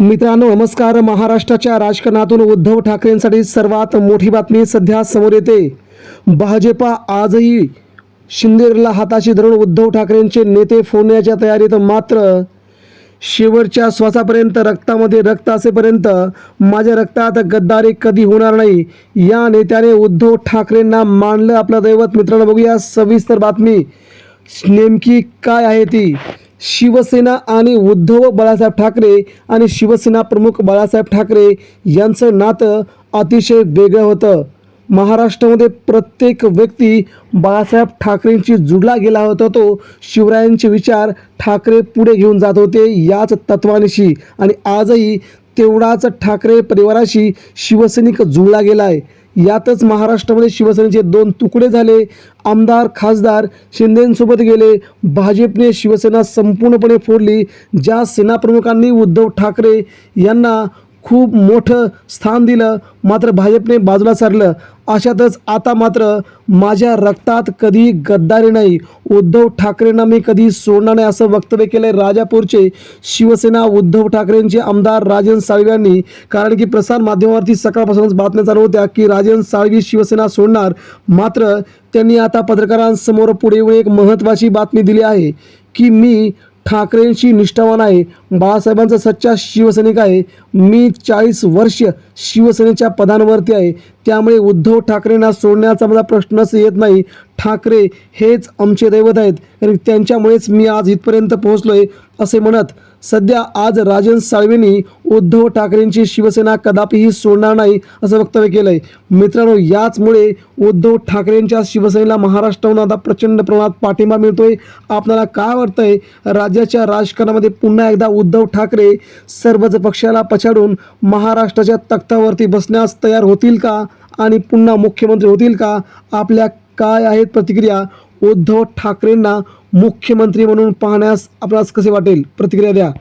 मित्रांनो नमस्कार. महाराष्ट्राच्या राजकारणातून उद्धव ठाकरेंसाठी सर्वात मोठी बातमी सध्या समोर येते. भाजपा आजही शिंदेला हाताशी धरून उद्धव ठाकरेंचे नेते फोडण्याच्या तयारीत मात्र शेवटच्या श्वासापर्यंत रक्तामध्ये रक्त असेपर्यंत माझ्या रक्तात गद्दारी कधी होणार नाही या नेत्याने उद्धव ठाकरेंना मानलं आपलं दैवत. मित्रांनो बघूया सविस्तर बातमी. नेमकी काय आहे ती? शिवसेना आणि उद्धव बाळासाहेब ठाकरे आणि शिवसेना प्रमुख बाळासाहेब ठाकरे यांचं नातं अतिशय वेगळं होतं. महाराष्ट्रामध्ये प्रत्येक व्यक्ती बाळासाहेब ठाकरेंशी जुडला गेला होता तो शिवरायांचे विचार ठाकरे पुढे घेऊन जात होते याच तत्वानिशी. आणि आजही तेवढाच ठाकरे परिवाराशी शिवसैनिक जुळला गेला आहे यातच महाराष्ट्रामध्ये शिवसेनेचे दोन तुकडे झाले. आमदार खासदार शिंदेंसोबत गेले. भाजपने शिवसेना संपूर्णपणे फोडली. ज्या सेनाप्रमुखांनी उद्धव ठाकरे यांना खूप मोठं स्थान दिलं. मात्र भाजपने बाजूला सारलं. अशातच आता मात्र माझ्या रक्तात कधी गद्दारी नाही. उद्धव ठाकरेंना मी कधी सोडणार नाही असं वक्तव्य केलं आहे राजापूरचे शिवसेना उद्धव ठाकरेंचे आमदार राजन साळवी यांनी. कारण की प्रसार माध्यमावरती सकाळपासूनच बातम्या चालू होत्या की राजन साळवी शिवसेना सोडणार. मात्र त्यांनी आता पत्रकारांसमोर पुढे येऊन एक महत्त्वाची बातमी दिली आहे की मी ठाकरेंशी निष्ठावान आहे. बाळासाहेबांचा सच्चा शिवसैनिक आहे. मी चाळीस वर्ष शिवसेनेच्या पदांवरती आहे. त्यामुळे उद्धव ठाकरेंना सोडण्याचा मला प्रश्नच येत नाही. ठाकरे हेच आमचे दैवत आहेत. आणि त्यांच्यामुळेच मी आज इथपर्यंत पोहोचलो आहे असे म्हणत सध्या आज राजन साळवेंनी उद्धव ठाकरेंची शिवसेना कदापिही सोडणार नाही असं वक्तव्य केलं आहे मित्रांनो याचमुळे उद्धव ठाकरेंच्या शिवसेनेला महाराष्ट्राहून आता प्रचंड प्रमाणात पाठिंबा मिळतोय. आपल्याला काय वाटतंय? राज्याच्या राजकारणामध्ये पुन्हा एकदा उद्धव ठाकरे सर्वच पक्षाला पछाडून महाराष्ट्राच्या तख्तावरती बसण्यास तयार होतील का? आणि पुन्हा मुख्यमंत्री होतील का? आपल्या काय आहेत प्रतिक्रिया? उद्धव ठाकरेंना मुख्यमंत्री म्हणून पाहण्यास आपणास कसे वाटेल? प्रतिक्रिया द्या.